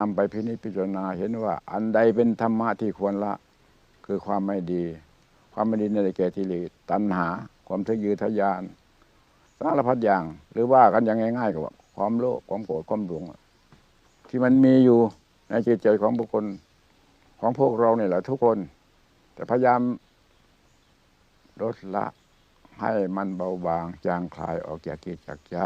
นำไปพินิจพิจารณาเห็นว่า อันใดเป็นธรรมะที่ควรละ คือความไม่ดี ความไม่ดีในแก่ทิเลสตัณหา ความทะยือทะยาน สารพัดอย่าง หรือว่ากันอย่างง่ายๆก็ว่าความโลภความโกรธความหลงที่มันมีอยู่ในจิตใจของบุคคลของพวกเราเนี่ยแหละทุกคน แต่พยายามลดละให้มันเบาบางจางคลายออกจากกิจจากใจ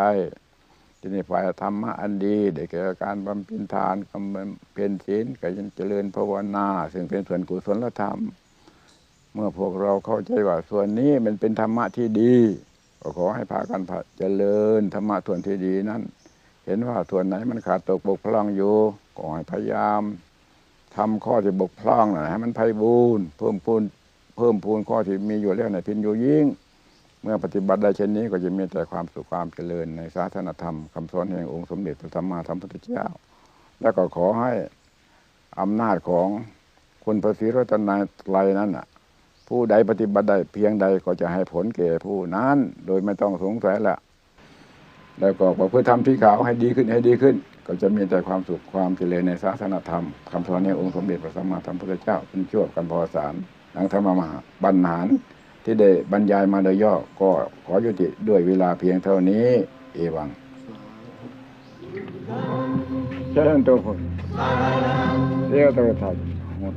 ทีนี้ฝ่ายธรรมะอันดีได้แก่การบำเพ็ญทานกำเพ็ญศีลการเจริญภาวนา ซึ่งเป็นส่วนกุศลธรรม เมื่อพวกเราเข้าใจว่าส่วนนี้มันเป็นธรรมะที่ดีก็ขอให้พากันเจริญธรรมะส่วนที่ดีนั้น เห็นว่าส่วนไหนมันขาดตกบกพร่องอยู่ก็ให้พยายามทำข้อที่บกพร่องนะให้มันไพ่บูร์เพิ่มพูนเพิ่มพูนข้อที่มีอยู่แล้วในพินอยู่ยิ่ง เมื่อปฏิบัติได้เช่นนี้ก็จะมีแต่ความสุขความเจริญในศาสนธรรมคำสอนแห่งองค์สมเด็จพระสัมมาสัมพุทธเจ้า แล้วก็ขอให้อำนาจของคุณพระศรีรัตนตรัยนั้นะผู้ใดปฏิบัติได้เพียงใดก็จะให้ผลแก่ผู้นั้น โดยไม่ต้องสงสัยละแล้วก็ประพฤติธรรมที่ขาวให้ดีขึ้นให้ดีขึ้น ก็จะมีแต่ความสุขความเจริญในศาสนธรรมคำสอนแห่งองค์สมเด็จพระสัมมาสัมพุทธเจ้าเป็นชั่วกันพอสารหลังธรรมมหาบรรหาร ที่ได้บรรยายมาโดยย่อ ก็ขอยุติด้วยเวลาเพียงเท่านี้ เอวังเชิญตัวคนเรียกตัวทัดหมด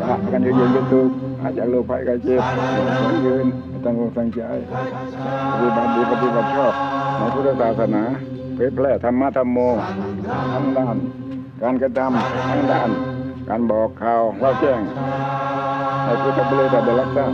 ละกันยืนยืนตุกอาจากโลกภัยไข้เจ็บยืนตั้งอกตั้งใจปฏิบัติดีปฏิบัติชอบในพุทธศาสนาเผยแพร่ธรรมะธรรมโมทั้งด้านการกระทำทั้งด้าน การบอกข่าวเล่าแจ้งให้ผู้ทำบริษัทได้รับทราบ